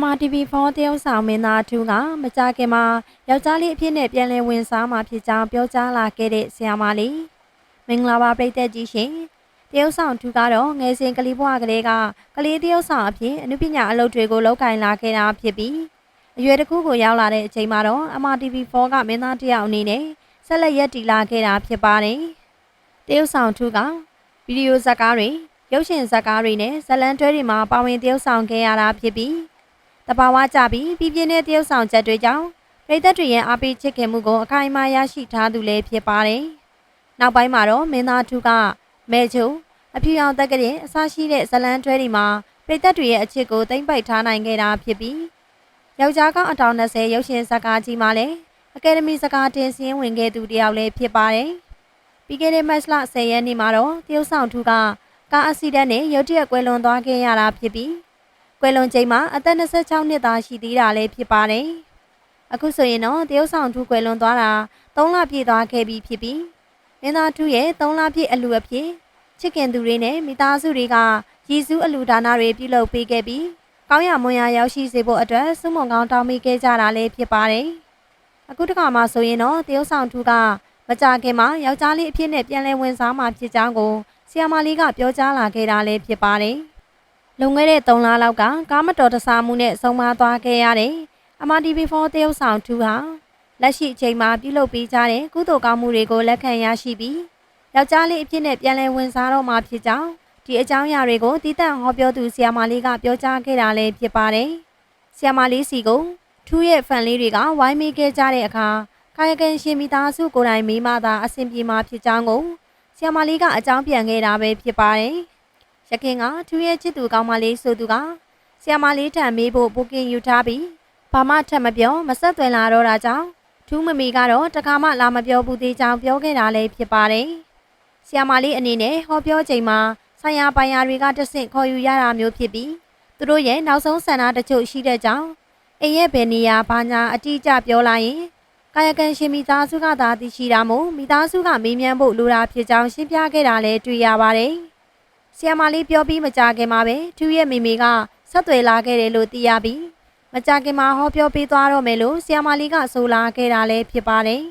MRTV4 တရုတ်ဆောင်မင်းသားထူးကမကြခင်မှာယောက်ျားလေးအဖြစ်နဲ့ပြန်လည်ဝင်စားမှာဖြစ်ကြောင်းပြောကြားလာခဲ့တဲ့ဆရာမလေးမင်္ဂလာပါပရိသတ်ကြီးရှင်တရုတ်ဆောင်ထူးကတော့ငယ်စဉ်ကလေးဘဝကလေးကကလေးတရုတ်ဆောင်အဖြစ်အနုပညာအလုပ်တွေကိုလုပ်ကင်လာခဲ့တာဖြစ်ပြီးအရွယ်တစ်ခုကိုရောက်လာတဲ့အချိန်မှာတော့ MRTV4 ကမင်းသားတစ်ယောက်အနေနဲ့ဆက်လက်ရက်တည်လာခဲ့တာဖြစ်ပါတယ်တရုတ်ဆောင်ထူးကဗီဒီယိုဇာတ်ကားတွေရုပ်ရှင်ဇာတ်ကားတွေနဲ့ဇတ်လံတွဲတွေမှာပါဝင်တရုတ်ဆောင်ခဲ့ရတာဖြစ်ပြီး တဘာဝကြပြီးပြည်ပြင်းတဲ့တရုတ်ဆောင်ချက်တွေကြောင့်ပြည်သက်တွေရဲ့အားပေးချစ်ခင်မှုကိုအခိုင်အမာရရှိထားသူလည်းဖြစ်ပါတယ်။နောက်ပိုင်းမှာတော့မင်းသားထုကမဲချုံအဖြူရောင်တက်ကလေးအစရှိတဲ့ဇလန်းတွဲတွေမှာပြည်သက်တွေရဲ့အချစ်ကိုတိမ့်ပိုက်ထားနိုင်ခဲ့တာဖြစ်ပြီးယောက်ျားကောင်းအတောင်20ရုပ်ရှင်ဇာတ်ကားကြီးမှာလည်းအကယ်ဒမီဇာတ်ကားတင်စင်းဝင်ခဲ့သူတစ်ယောက်လည်းဖြစ်ပါတယ်။ပြီးခဲ့တဲ့မတ်လ10ရက်နေ့မှာတော့တရုတ်ဆောင်ထုကကားအက်ဆီဒန့်နဲ့ရုတ်တရက်ကွဲလွန်သွားခဲ့ရတာဖြစ်ပြီး ကွယ်လွန်ချိန်မှာအသက်26နှစ်သားရှိသေးတာလည်းဖြစ်ပါတယ်။အခုဆိုရင်တော့တရုတ်ဆောင်ထူးကွယ်လွန်သွားတာ3လပြည့်သွားခဲ့ပြီဖြစ်ပြီးမင်းသားထူးရဲ့3လပြည့်အလူအဖြစ်ချစ်ခင်သူတွေနဲ့မိသားစုတွေကရည်စူးအလူဒါနတွေပြုလုပ်ပေးခဲ့ပြီးကောင်းရမွန်ရရောက်ရှိစေဖို့အတွက်စုမုံကောင်းတောင်းမိခဲ့ကြတာလည်းဖြစ်ပါတယ်။အခုတစ်ခါမှဆိုရင်တော့တရုတ်ဆောင်ထူးကမကြခင်မှာယောက်ျားလေးအဖြစ်နဲ့ပြန်လည်ဝင်စားမှာဖြစ်ကြောင်းကိုဆီယမလေးကပြောကြားလာခဲ့တာလည်းဖြစ်ပါတယ်။ လွန်ခဲ့တဲ့3လလောက်ကကားမတော်တဆမှုနဲ့ဆုံးမသွားခဲ့ရတဲ့ MRTV4 တရုတ်ဆောင်ထူးဟာလက်ရှိအချိန်မှာပြုလုပ်ပေးကြတဲ့ကုသိုလ်ကောင်းမှုတွေကိုလက်ခံရရှိပြီးယောက်ျားလေးအဖြစ်နဲ့ပြန်လည်ဝင်စားတော့မှာဖြစ်ကြောင်းဒီအကြောင်းအရာတွေကိုတည်တံ့ဟောပြောသူဆီယာမလေးကပြောကြားခဲ့တာလည်းဖြစ်ပါတယ်။ဆီယာမလေးစီကိုထူးရဲ့ဖန်လေးတွေကဝိုင်းမိခဲ့ကြတဲ့အခါကာယကံရှင်မိသားစုကိုယ်တိုင်မိမသာအဆင်ပြေမှာဖြစ်ကြောင်းကိုဆီယာမလေးကအကြောင်းပြန်ခဲ့တာပဲဖြစ်ပါတယ်။ ရခင်ကထူးရဲ့ချစ်သူကောင်းမလေးဆိုသူကဆီယမလေးထံမေးဖို့ဘုကင်ယူထားပြီးဘာမှထပ်မပြောမဆက်သွယ်လာတော့တာကြောင့်ထူးမမီကတော့တခါမှလာမပြောဘူးသေးကြောင်းပြောခဲ့တာလည်းဖြစ်ပါတယ်။ဆီယမလေးအနေနဲ့ဟောပြောချိန်မှာဆိုင်ရာပိုင်ယာတွေကတဆင့်ခေါ်ယူရတာမျိုးဖြစ်ပြီးသူတို့ရဲ့နောက်ဆုံးဆန္ဒတချို့ရှိတဲ့ကြောင့်အိမ်ရဲ့ဘယ်နေရာဘာညာအတိအကျပြောလိုက်ရင်ကာယကံရှင်မိသားစုကသာသိရှိတာမို့မိသားစုကမေးမြန်းဖို့လိုတာဖြစ်ကြောင်းရှင်းပြခဲ့တာလည်းတွေ့ရပါတယ်။ ဆီယမလေးပြောပြီးမကြခင်မှာပဲထူးရဲ့မိမိကဆက်သွယ်လာခဲ့တယ်လို့သိရပြီးမကြခင်မှာဟောပြောပေးသွားတော့မယ်လို့ဆီယမလေးကဆိုလာခဲ့တာလည်းဖြစ်ပါတယ်